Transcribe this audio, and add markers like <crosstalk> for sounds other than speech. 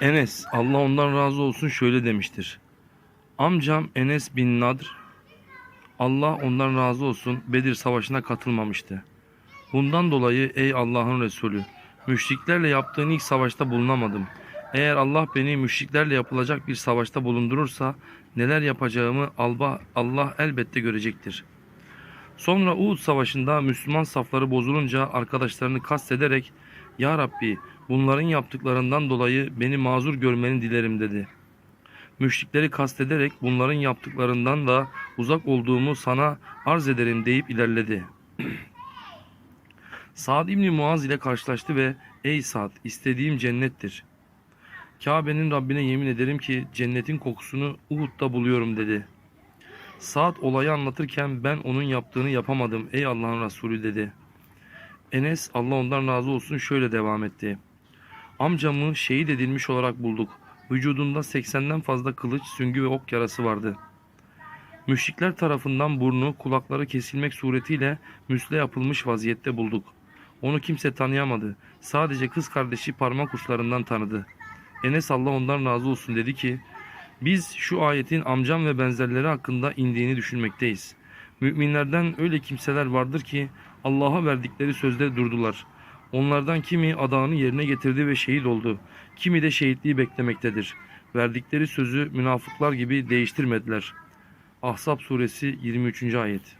Enes, Allah ondan razı olsun şöyle demiştir. Amcam Enes bin Nadr, Allah ondan razı olsun Bedir Savaşı'na katılmamıştı. Bundan dolayı ey Allah'ın Resulü, müşriklerle yaptığın ilk savaşta bulunamadım. Eğer Allah beni müşriklerle yapılacak bir savaşta bulundurursa neler yapacağımı Allah, elbette görecektir. Sonra Uhud Savaşı'nda Müslüman safları bozulunca arkadaşlarını kastederek Ya Rabbi bunların yaptıklarından dolayı beni mazur görmeni dilerim dedi. Müşrikleri kastederek bunların yaptıklarından da uzak olduğumu sana arz ederim deyip ilerledi. <clears throat> Sa'd İbni Muaz ile karşılaştı ve Ey Sa'd istediğim cennettir. Kabe'nin Rabbine yemin ederim ki cennetin kokusunu Uhud'da buluyorum dedi. Sa'd olayı anlatırken ben onun yaptığını yapamadım ey Allah'ın Resulü dedi. Enes Allah ondan razı olsun şöyle devam etti. Amcamı şehit edilmiş olarak bulduk. Vücudunda 80'den fazla kılıç, süngü ve ok yarası vardı. Müşrikler tarafından burnu, kulakları kesilmek suretiyle müsle yapılmış vaziyette bulduk. Onu kimse tanıyamadı. Sadece kız kardeşi parmak uçlarından tanıdı. Enes Allah ondan razı olsun dedi ki, biz şu ayetin amcam ve benzerleri hakkında indiğini düşünmekteyiz. Müminlerden öyle kimseler vardır ki Allah'a verdikleri sözde durdular. Onlardan kimi adağını yerine getirdi ve şehit oldu. Kimi de şehitliği beklemektedir. Verdikleri sözü münafıklar gibi değiştirmediler. Ahzab suresi 23. ayet.